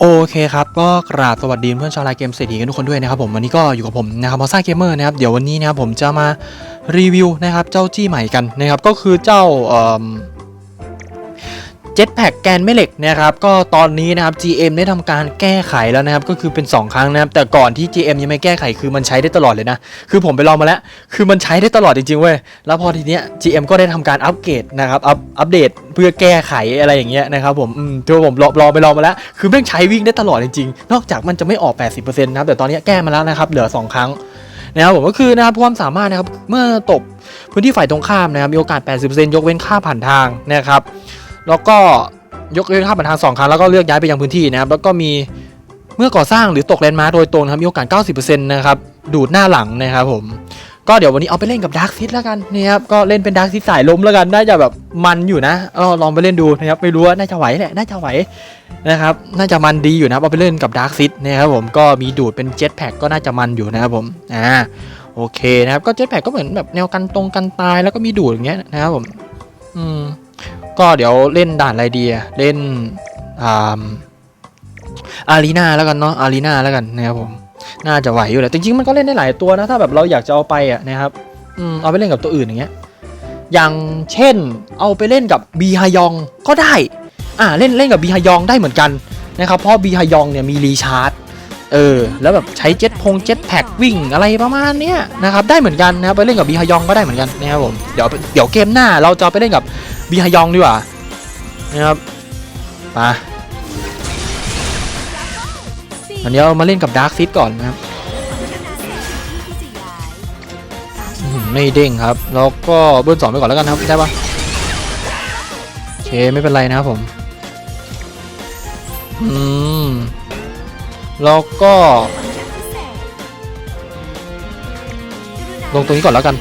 โอเคครับก็กราบสวัสดีเพื่อนชาวไลน์เกมเศรษฐีกันทุกคนด้วยนะครับผมวันนี้ก็อยู่กับผมนะครับมอซ่าเกมเมอร์นะครับเดี๋ยววันนี้นะครับผมจะมารีวิวนะครับเจ้าจี้ใหม่กันนะครับก็คือเจ้าเอ่อ แพ็กแกนแม่เหล็กนะครับก็ตอนนี้นะครับ GM ได้ทำการแก้ไขแล้วนะครับก็คือเป็น 2 ครั้งนะครับแต่ก่อนที่ GM ยังไม่แก้ไขคือมันใช้ได้ตลอดเลยนะ คือผมไปลองมาแล้ว คือมันใช้ได้ตลอดจริงๆเว้ยแล้วพอทีเนี้ย GM ก็ได้ทำการอัปเกรดนะครับอัปอัปเดตเพื่อแก้ไขอะไรอย่างเงี้ยนะครับผมอืมตัวผมลองลองไปลองมาแล้ว คือแม่งใช้วิ่งได้ตลอดจริงๆ นอกจากมันจะไม่ออก 80%นะครับแต่ตอนนี้แก้มาแล้วนะครับเหลือ 2 ครั้งนะครับผมก็คือนะครับความสามารถนะครับเมื่อตบพื้นที่ฝ่ายตรงข้ามนะครับมีโอกาส 80%ยกเว้นค่าผ่านทางนะครับ แล้วก็ยกเว้นค่าผ่านทางสองครั้งแล้วก็เลือกย้ายไปยังพื้นที่นะครับแล้วก็มีเมื่อก่อสร้างหรือตกแลนด์มาร์โดยตรงครับมีโอกาส 90%นะครับดูดหน้าหลังนะครับผมก็เดี๋ยววันนี้เอาไปเล่นกับดาร์คซิตแล้วกันนะครับก็เล่นเป็นดาร์คซิตสายล้มแล้วกันน่าจะแบบมันอยู่นะเอาลองไปเล่นดูนะครับไม่รู้ว่าน่าจะไหวแหละน่าจะไหวนะครับน่าจะมันดีอยู่นะเอาไปเล่นกับดาร์คซิตนะครับผมก็มีดูดเป็นเจ็ตแพ็กก็น่าจะมันอยู่นะครับผมอ่าโอเคนะครับก็เจ็ตแพ็กก็เหมือนแบบแนวกันตรงกันตายแล้วก็มีดูดอย่างเงี้ยนะครับผมอืม ก็เดี๋ยวเล่นด่านอะไรดีเล่นอ่าอารีนาแล้วกันเนาะอารีนาแล้วกันนะครับผมน่าจะไหวอยู่แหละจริงๆมันก็เล่นได้หลายตัวนะถ้าแบบเราอยากจะเอาไปอะนะครับอืมเอาไปเล่นกับตัวอื่นอย่างเงี้ยอย่างเช่นเอาไปเล่นกับบีฮยองก็ได้อ่าเล่นเล่นกับบีฮยองได้เหมือนกันนะครับเพราะบีฮยองเนี่ยมีรีชาร์จ เออ แล้วแบบใช้เจ็ตพงเจ็ตแพ็กวิ่งอะไรประมาณเนี้ยนะครับได้เหมือนกันนะครับไปเล่นกับบีฮยองก็ได้เหมือนกันนะครับผมเดี๋ยวเดี๋ยวเกมหน้าเราจะไปเล่นกับบีฮยองดีกว่านะครับมาอันนี้เรามาเล่นกับดาร์คซิตก่อนนะครับไม่เด้งครับแล้วก็เบิ้ลสองไปก่อนแล้วกันนะครับได้ปะโอเคไม่เป็นไรนะครับผมอืม แล้วก็ ลงตรงนี้ก่อนแล้วกัน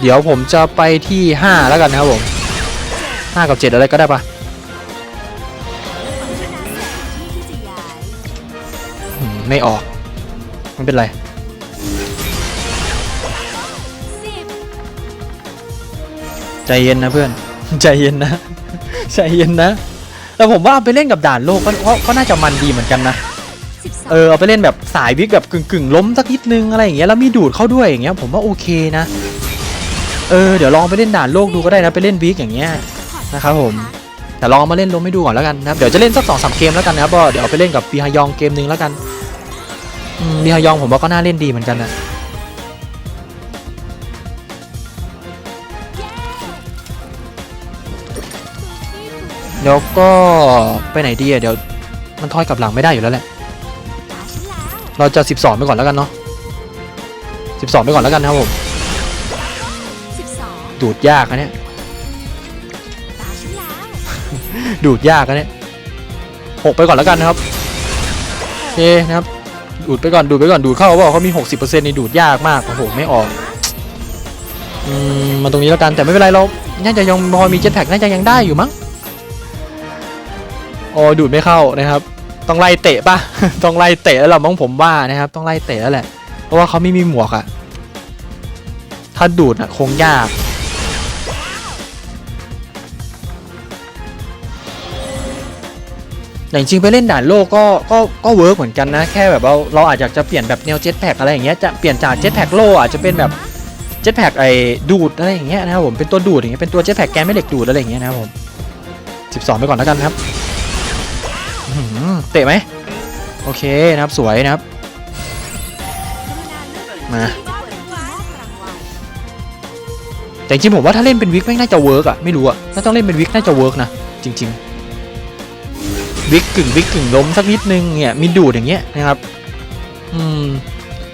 เดี๋ยวผมจะไปที่ 5 แล้วกันนะครับผม5กับ 7 อะไรก็ได้ปะไม่ออกไม่เป็นไรใจเย็นนะเพื่อน ใจเย็นนะ ใจเย็นนะ แต่ผมว่าเอาไปเล่นกับด่านโลกก็ก็ก็น่าจะมันดีเหมือนกันนะ เออเอาไปเล่นแบบสายวิกแบบกึ่งกึ่งๆล้มสักนิดนึงอะไรอย่างเงี้ยแล้วมีดูดเข้าด้วยอย่างเงี้ยผมว่าโอเคนะ เออเดี๋ยวลองไปเล่นด่านโลกดูก็ได้นะไปเล่นวิกอย่างเงี้ยนะครับผมแต่ลองเอามาเล่นล้มให้ดูก่อนแล้วกันนะครับเดี๋ยวจะเล่นสักสองสามเกมแล้วกันนะครับก็เดี๋ยวเอาไปเล่นกับบีฮยองเกมหนึงแล้วกันอืมบีฮยองผมว่าก็น่าเล่นดีเหมือนกันนะ แล้วก็ไปไหนดีอะเดี๋ยวมันทอยกลับหลังไม่ได้อยู่แล้วแหละ เราจะ 12 ไปก่อนแล้วกันเนาะ12 ไปก่อนแล้วกันนะครับผมดูดยากนะเนี่ยดูดยากนะเนี่ย6ไปก่อนแล้วกันนะครับโอเคนะครับ ดูดไปก่อนดูดไปก่อนดูดเข้าว่าเขามี 60%นี่ดูดยากมากโอ้โหไม่ออกอืมมาตรงนี้แล้วกันแต่ไม่เป็นไรเราน่าจะยังพอมีเจ็ตแพ็กน่าจะยังได้อยู่มั้ง โอ้ดูดไม่เข้านะครับ ต้องไล่เตะปะต้องไล่เตะแล้วเรามองผมว่านะครับ ต้องไล่เตะแล้วแหละ เพราะว่าเขาไม่มีหมวกอะถ้าดูดอะคงยากแต่จริงไปเล่นด่านโลกก็ก็ก็เวิร์กเหมือนกันนะ แค่แบบเราเราอาจจะจะเปลี่ยนแบบแนวเจ็ตแพกอะไรอย่างเงี้ยจะเปลี่ยนจากเจ็ตแพกโลอาจจะเป็นแบบเจ็ตแพกไอ้ดูดอะไรอย่างเงี้ยนะครับผมเป็นตัวดูดอย่างเงี้ยเป็นตัวเจ็ตแพกแกนไม่เหล็กดูดอะไรอย่างเงี้ยนะครับผม 12 ไปก่อนแล้วกันครับ เตะไหมโอเคนะครับสวยนะครับ มาแต่จริงผมว่าถ้าเล่นเป็นวิกไม่น่าจะเวิร์กอะไม่รู้อะถ้าต้องเล่นเป็นวิกน่าจะเวิร์กนะจริง ๆ วิกกึ่งวิกกึ่งล้มสักนิดนึงเนี่ยมีดูดอย่างเงี้ยนะครับอืม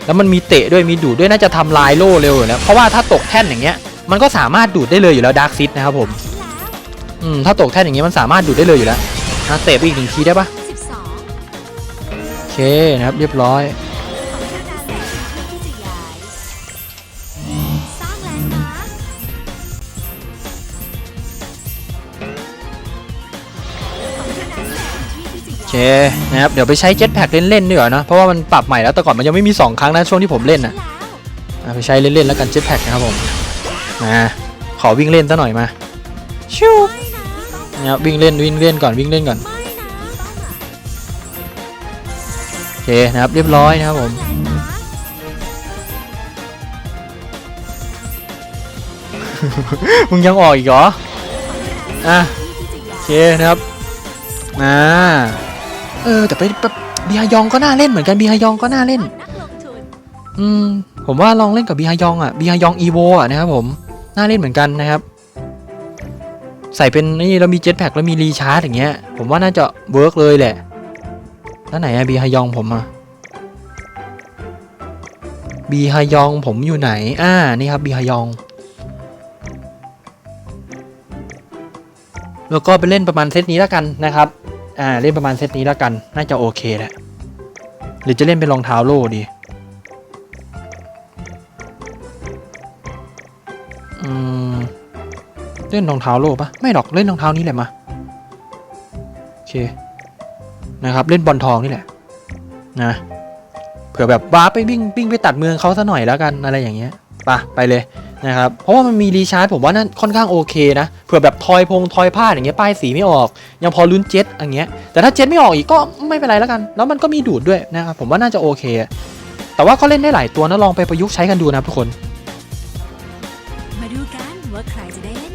แล้วมันมีเตะด้วยมีดูดด้วยน่าจะทำลายโล่เร็วอยู่แล้วเพราะว่าถ้าตกแท่นอย่างเงี้ยมันก็สามารถดูดได้เลยอยู่แล้วดาร์กซิตนะครับผมอืมถ้าตกแท่นอย่างเงี้ยมันสามารถดูดได้เลยอยู่แล้ว นะเตะไปอีกหนึ่งทีได้ปะโอเคนะครับเรียบร้อยโอเคนะครับเดี๋ยวไปใช้เจ็ตแพ็กเล่นๆดีกว่านะเพราะว่ามันปรับใหม่แล้วแต่ก่อนมันยังไม่มี 2 ครั้งนะช่วงที่ผมเล่นนะอะไปใช้เล่นๆแล้วกันเจ็ตแพ็กนะครับผมมาขอวิ่งเล่นซะหน่อยมาชิว นะครัวิ่งเล่นวิ่งเล่นก่อนวิ่งเล่นก่อนโอเคนะครับเรียบร้อยนะครับผมมึงยังออกอีกเหรออะโอเคนะครับอ่าเออแต่ไปบีฮายองก็น่าเล่นเหมือนกันบีฮายองก็น่าเล่นอืมผมว่าลองเล่นกับบีฮายองอะบีฮายองอีโวอะนะครับผมน่าเล่นเหมือนกันนะครับ ใส่เป็นนี่เรามีเจ็ตแพ็กแล้วมีรีชาร์จอย่างเงี้ย ผมว่าน่าจะเวิร์กเลยแหละ แล้วไหนอะบีฮยองผมอะบีฮยองผมอยู่ไหน อ่า นี่ครับบีฮยอง แล้วก็ไปเล่นประมาณเซตนี้แล้วกันนะครับ อ่า เล่นประมาณเซตนี้แล้วกัน น่าจะโอเคแหละ หรือจะเล่นเป็นรองเท้าโล่ดี เล่นรองเท้าโลปะไม่หรอกเล่นรองเท้านี้แหละมาโอเคนะครับเล่นบอลทองนี่แหละนะเผื่อแบบว้าไปวิ่งวิ่งไปตัดเมืองเขาซะหน่อยแล้วกันอะไรอย่างเงี้ยปะไปเลยนะครับเพราะว่ามันมีรีชาร์จผมว่านั่นค่อนข้างโอเคนะเผื่อแบบทอยพงทอยผ้าอย่างเงี้ยป้ายสีไม่ออก ยังพอลุ้นเจ็ตอย่างเงี้ยแต่ถ้าเจ็ตไม่ออกอีกก็ไม่เป็นไรแล้วกัน แล้วมันก็มีดูดด้วยนะครับผมว่าน่าจะโอเค แต่ว่าก็เล่นได้หลายตัวนะลองไปประยุกต์ใช้กันดูนะทุกคน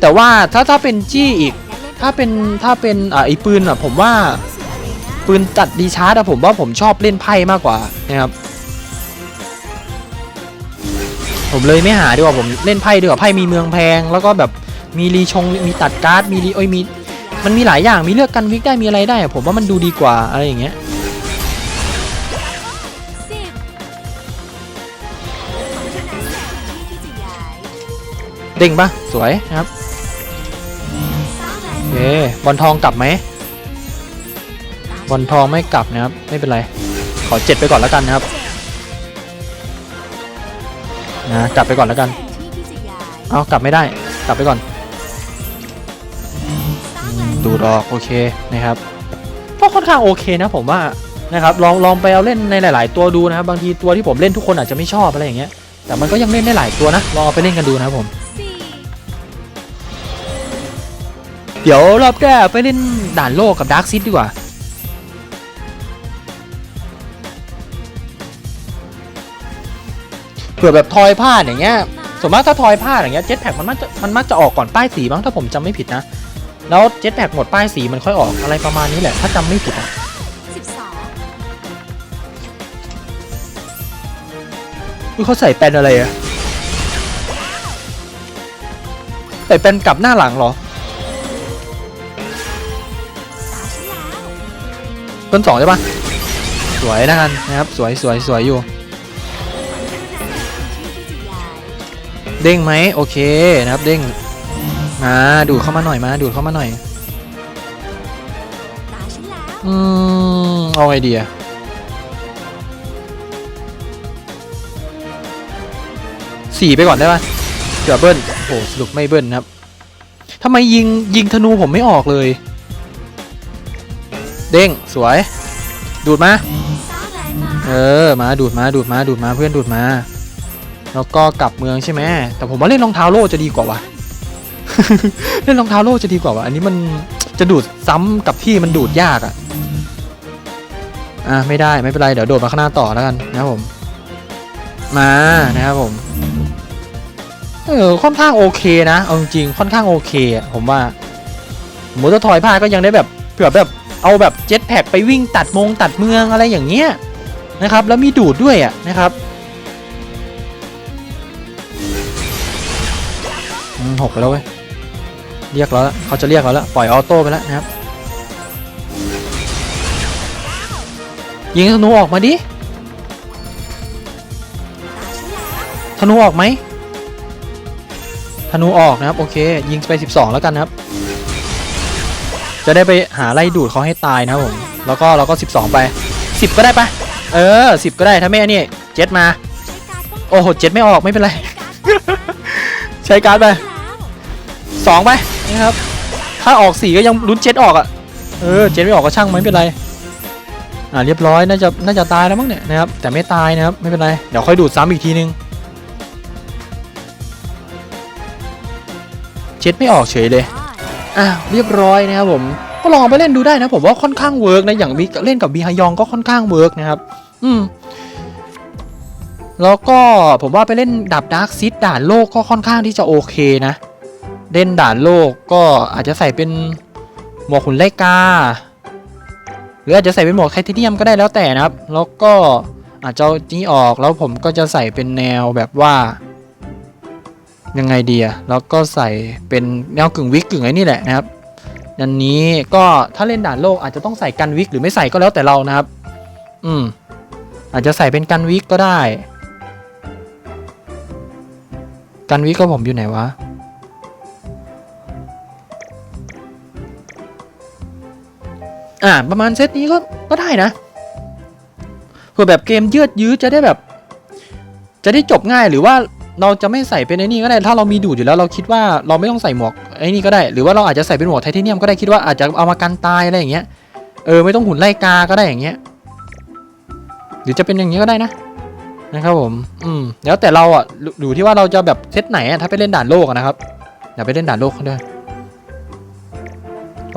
แต่ว่าถ้าถ้าเป็นจี้อีก ถ้าเป็นถ้าเป็นอ่าไอ้ปืนอะผมว่าปืนตัดดีชาร์ดอะผมว่าผมชอบเล่นไพ่มากกว่านะครับผมเลยไม่หาดีกว่าผมเล่นไพ่ดีกว่าไพ่มีเมืองแพง แล้วก็แบบมีรีชงมีตัดการ์ดมีรีโอ้ยมีมันมีหลายอย่างมีเลือกกันวิกได้มีอะไรได้ ผมว่ามันดูดีกว่าอะไรอย่างเงี้ยสิบของชนะที่ที่จะย้ายเด้งปะสวยนะครับ โอเคบอลทองกลับไหมบอลทองไม่กลับนะครับ ไม่เป็นไร ขอเจ็ดไปก่อนแล้วกันนะครับนะกลับไปก่อนแล้วกันอ้ายเอากลับไม่ได้ กลับไปก่อน ดูดอกโอเคนะครับก็ค่อนข้างโอเคนะผมว่านะครับลองลองไปเอาเล่นในหลาย ๆ ตัวดูนะครับบางทีตัวที่ผมเล่นทุกคนอาจจะไม่ชอบอะไรอย่างเงี้ยแต่มันก็ยังเล่นได้หลายตัวนะลองเอาไปเล่นกันดูนะครับผม ดี๋ยวรอบแรกไปเล่นด่านโลกกับดาร์กซิดดีกว่าเผื่อแบบทอยพลาอย่างเงี้ยส่วนมากถ้าทอยพลาอย่างเงี้ยเจ็ตแพ็กมันมักจะมันมักจะออกก่อนป้ายสีบ้างถ้าผมจำไม่ผิดนะ แล้วเจ็ตแพ็กหมดป้ายสีมันค่อยออกอะไรประมาณนี้แหละถ้าจำไม่ผิดอะสิบสอเขาใส่แปนอะไรอะใส่แปนกลับหน้าหลังเหรอ ต้นสองใช่ปะสวยนะกันนะครับ สวยสวยสวยอยู่ เด้งไหมโอเคนะครับ เด้งมาดูดเข้ามาหน่อยมาดูดเข้ามาหน่อยอืมเอาไอเดียสี่ไปก่อนได้ปะเกือบเบิ้ลโอ้โหสรุปไม่เบิ้ลนะครับทำไมยิงยิงธนูผมไม่ออกเลย เด้งสวย ดูดมา เออมาดูดมาดูดมาดูดมาเพื่อนดูดมา แล้วก็กลับเมืองใช่ไหมแต่ผมว่าเล่นรองเท้าโล่จะดีกว่าวะเล่นรองเท้าโล่จะดีกว่าวะอันนี้มันจะดูดซ้ำกับที่มันดูดยากอะอะไม่ได้ไม่เป็นไรเดี๋ยวโดดมาข้างหน้าต่อแล้วกันนะครับผม มานะครับผมเออค่อนข้างโอเคนะเอาจริงค่อนข้างโอเคผมว่าหมูตะทอยผ้าก็ยังได้แบบเผื่อแบบ เอาแบบเจ็ตแพ็กไปวิ่งตัดมงตัดเมืองอะไรอย่างเงี้ยนะครับ แล้วมีดูดด้วยอะนะครับหกไปแล้วเว้ยเรียกแล้วเขาจะเรียกเราแล้วปล่อยออโต้ไปแล้วนะครับ ยิงธนูออกมาดิธนูออกไหมธนูออกนะครับ โอเค ยิงไป 12 แล้วกันนะครับ จะได้ไปหาไล่ดูดเขาให้ตายนะผม แล้วก็เราก็ 12 ไป 10 ก็ได้ปะเออ 10 ก็ได้ถ้าไม่อันนี่เจ็ดมาใช้การป้อโอ้โหเจ็ดไม่ออกไม่เป็นไร ใช้การ์ดไปสองไปนะครับ ถ้าออกสี่ก็ยังลุ้นเจ็ดออกอะเออเจ็ดไม่ออกก็ช่างไม่เป็นไรอ่าเรียบร้อยน่าจะน่าจะตายแล้วมั้งเนี่ยนะครับแต่ไม่ตายนะครับไม่เป็นไรเดี๋ยวค่อยดูดซ้ำอีกทีนึงเจ็ดไม่ออกเฉยเลย อะเรียบร้อยนะครับผมก็ลองไปเล่นดูได้นะผมว่าค่อนข้างเวิร์กนะอย่างเล่นกับบีฮยองก็ค่อนข้างเวิร์กนะครับ อืมแล้วก็ผมว่าไปเล่นดับดาร์กซิดด่านโลกก็ค่อนข้างที่จะโอเคนะ เล่นด่านโลกก็อาจจะใส่เป็นหมวกขุนไลกา หรืออาจจะใส่เป็นหมวกไทเทเนียมก็ได้แล้วแต่นะครับ แล้วก็อาจจะนี้ออกแล้วผมก็จะใส่เป็นแนวแบบว่า ยังไงดีอะแล้วก็ใส่เป็นแนวกึ่งวิกกึ่งไอ้นี่แหละนะครับอันนี้ก็ถ้าเล่นด่านโลกอาจจะต้องใส่กันวิกหรือไม่ใส่ก็แล้วแต่เรานะครับ อืม อาจจะใส่เป็นกันวิกก็ได้ กันวิกก็ผมอยู่ไหนวะ อ่า ประมาณเซตนี้ก็ก็ได้นะเพื่อแบบเกมยืดยื้อจะได้แบบ จะได้จบง่ายหรือว่า เราจะไม่ใส่เป็นไอ้นี่ก็ได้ถ้าเรามีดูดอยู่แล้วเราคิดว่าเราไม่ต้องใส่หมวกไอ้นี่ก็ได้ หรือว่าเราอาจจะใส่เป็นหมวกไทเทเนียมก็ได้คิดว่าอาจจะเอามากันตายอะไรอย่างเงี้ยเออไม่ต้องหุ่นไล่กาก็ได้อย่างเงี้ยหรือจะเป็นอย่างนี้ก็ได้นะนะครับผมอืมแล้วแต่เราอะอยู่ที่ว่าเราจะแบบเซตไหนถ้าไปเล่นด่านโลกนะครับอย่าไปเล่นด่านโลกเขาด้วย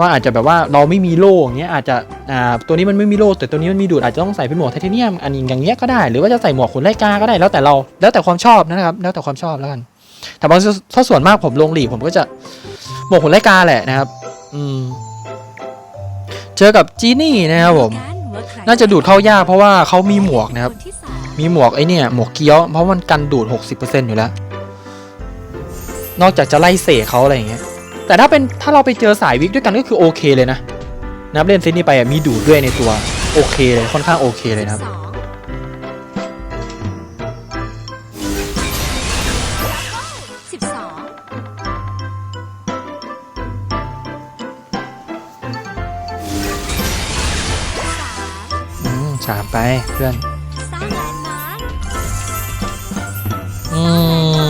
ว่าอาจจะแบบว่าเราไม่มีโล่อย่างเงี้ยอาจจะอ่าตัวนี้มันไม่มีโล่แต่ตัวนี้มันมีดูดอาจจะต้องใส่เป็นหมวกไทเทเนียมอันนี้อย่างเงี้ยก็ได้หรือว่าจะใส่หมวกขนไล่กาก็ได้แล้วแต่เราแล้วแต่ความชอบนะครับ แล้วแต่ความชอบแล้วกัน แต่บางถ้าส่วนมากผมลงหลีกผมก็จะหมวกขนไล่กาแหละนะครับ อืมเจอกับจีนี่นะครับผม น่าจะดูดเข้ายากเพราะว่าเขามีหมวกนะครับมมีหมวกไอเนี่ยหมวกเกี้ยวเพราะมันกันดูด 60%อยู่แล้ว นอกจากจะไล่เสกเขาอะไรอย่างเงี้ย แต่ถ้าเป็นถ้าเราไปเจอสายวิกด้วยกันก็คือโอเคเลยนะนับเล่นเซตนี้ไปอะมีดูดด้วยในตัวโอเคเลยค่อนข้างโอเคเลยนะครับสองสิบสองอืมสามไปเพื่อนสร้างแลนด์มาร์คอื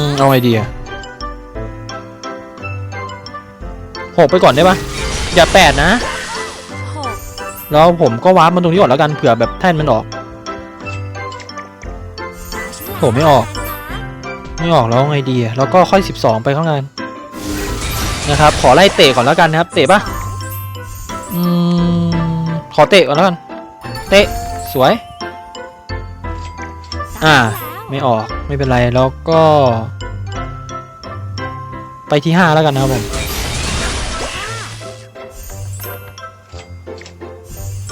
ม เอาไอเดีย กไปก่อนได้ปะอย่าแปดนะหกแล้วผมก็วาร์ปมันตรงนี้ก่อนแล้วกันเผื่อแบบแท่นมันออกโหไม่ออก ไม่ออกแล้วไงดีอะแล้วก็ค่อย 12 ไปข้างในนะครับ ขอไล่เตะก่อนแล้วกันนะครับ เตะปะอืมขอเตะก่อนแล้วกัน เตะสวย อ่า ไม่ออกไม่เป็นไรแล้วก็ ไปที่ 5 แล้วกันนะครับผม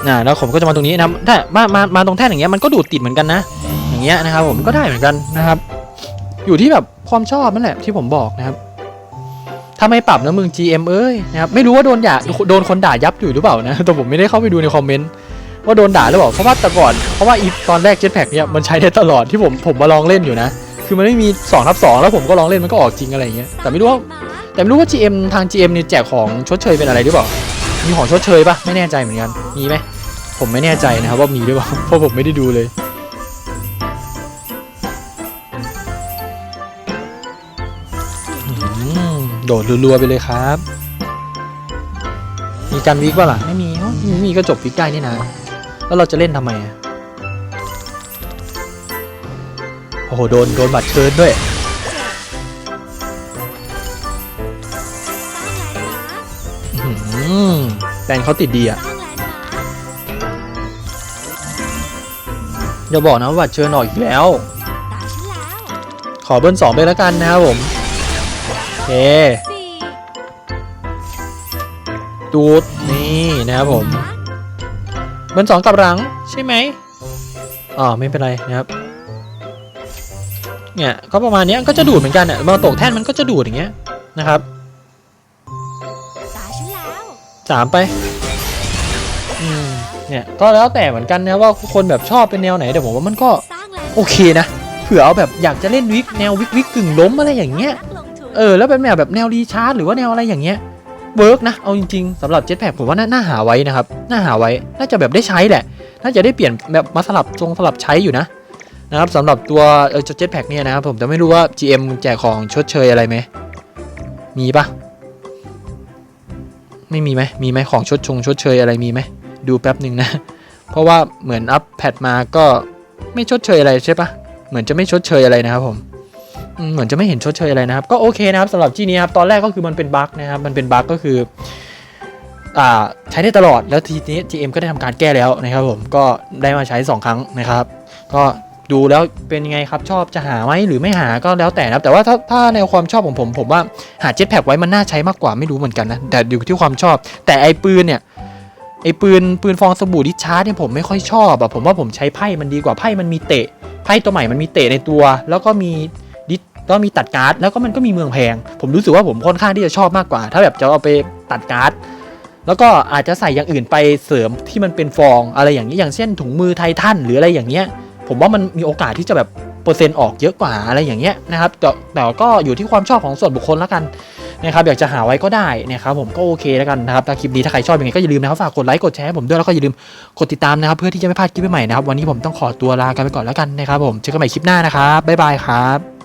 น่ะแล้วผมก็จะมาตรงนี้นะถ้ามามามาตรงแท่นอย่างเงี้ยมันก็ดูดติดเหมือนกันนะ อย่างเงี้ยนะครับผมก็ได้เหมือนกันนะครับ อยู่ที่แบบความชอบนั่นแหละที่ผมบอกนะครับถ้าไม่ปรับนะมึง GM เอ้ยนะครับไม่รู้ว่าโดนด่าโดนคนด่ายับอยู่หรือเปล่านะแต่ผมไม่ได้เข้าไปดูในคอมเมนต์ว่าโดนด่าหรือเปล่าเพราะว่าแต่ก่อนเพราะว่าอีตอนแรก Jetpack เนี่ยมันใช้ได้ตลอดที่ผมผมมาลองเล่นอยู่นะ คือมันไม่มี2ทับ2แล้วผมก็ลองเล่นมันก็ออกจริงอะไรอย่างเงี้ยแต่ไม่รู้ว่าแต่ไม่รู้ว่า GM ทาง GM เนี่ยแจกของชดเชยเป็นอะไรหรือเปล่า มีของชดเชยปะไม่แน่ใจเหมือนกัน มีไหมผมไม่แน่ใจนะครับว่ามีหรือเปล่าเพราะผมไม่ได้ดูเลยอืมโดดรัวๆไปเลยครับ มีการวิกป่ะล่ะ ไม่มีเอ้าไม่มีก็จบวิกได้นี่นะ แล้วเราจะเล่นทำไมอะโอ้โห โดน โดนบัตรเชิญด้วย แฟนเขาติดดีอะอย่าบอกนะว่าเชิญออกอีกแล้ว ขอเบิ้ลสองไปแล้วกันนะครับผมโอเคสี่ดูดนี่นะครับผม เบิ้ลสองกลับหลังใช่ไหมอ๋อไม่เป็นไรนะครับเนี่ยก็ประมาณนี้ก็จะดูดเหมือนกันอะมาตกแท่นมันก็จะดูดอย่างเงี้ยนะครับ สามไปอืมเนี่ยก็แล้วแต่เหมือนกันนะว่าคนแบบชอบเป็นแนวไหนแต่ผมว่ามันก็โอเคนะเผื่อเอาแบบอยากจะเล่นวิกแนววิกวิกกึ่งล้มอะไรอย่างเงี้ยเออแล้วเป็นแบบแบบแนวรีชาร์จหรือว่าแนวอะไรอย่างเงี้ยเวิร์กนะเอาจริงๆสำหรับ Jetpack ผมว่าน่าน่าหาไว้นะครับน่าหาไว้น่าจะแบบได้ใช้แหละ น่าจะได้เปลี่ยนแบบมาสลับทรงสลับใช้อยู่นะนะครับสำหรับตัวเออ Jetpack เนี่ยนะครับผมแต่ไม่รู้ว่า GM แจกของชดเชยอะไรไหมมีปะ ไม่มีไหมมีไหมของชดชงชดเชยอะไรมีไหมดูแป๊บหนึ่งนะ เพราะว่าเหมือนอัปแพดมาก็ไม่ชดเชยอะไรใช่ปะเหมือนจะไม่ชดเชยอะไรนะครับผมเหมือนจะไม่เห็นชดเชยอะไรนะครับ ก็โอเคนะครับสำหรับที่นี้ครับตอนแรกก็คือมันเป็นบั๊กนะครับ มันเป็นบั๊กก็คืออ่าใช้ได้ตลอดแล้วทีนี้ GM ก็ได้ทำการแก้แล้วนะครับผมก็ได้มาใช้ 2 ครั้งนะครับ ก็ ดูแล้วเป็นยังไงครับชอบจะหาไหมหรือไม่หาก็แล้วแต่นะแต่ว่าถ้าถ้าแนความชอบของผมผมว่าหาเจ็ตแพ็กไว้มันน่าใช้มากกว่าไม่รู้เหมือนกันนะแต่อยู่ที่ความชอบ แต่ไอ้ปืนเนี่ยไอ้ปืนปืนฟองสบู่ดิชาร์จเนี่ยผมไม่ค่อยชอบอะผมว่าผมใช้ไพ่มันดีกว่าไพ่มันมีเตะไพ่ตัวใหม่มันมีเตะในตัว แล้วก็มีดิก็มีตัดการ์ดแล้วก็มันก็มีเมืองแพง ผมรู้สึกว่าผมค่อนข้างที่จะชอบมากกว่า ถ้าแบบจะเอาไปตัดการ์ดแล้วก็อาจจะใส่อย่างอื่นไปเสริมที่มันเป็นฟองอะไรอย่างนี้อย่างเช่นถุงมือไททันหรืออะไรอย่างเงี้ย ผมว่ามันมีโอกาสที่จะแบบเปอร์เซ็นต์ออกเยอะกว่าอะไรอย่างเงี้ยนะครับแต่แต่ก็อยู่ที่ความชอบของส่วนบุคคลแล้วกันนะครับอยากจะหาไว้ก็ได้นะครับผมก็โอเคแล้วกันนะครับถ้าคลิปนี้ถ้าใครชอบยังไงก็อย่าลืมนะครับฝากกดไลค์กดแชร์ให้ผมด้วยแล้วก็อย่าลืมกดติดตามนะครับ เพื่อที่จะไม่พลาดคลิปใหม่ๆนะครับวันนี้ผมต้องขอตัวลากันไปก่อนแล้วกันนะครับผมเจอกันใหม่คลิปหน้านะครับบ๊ายบายครับ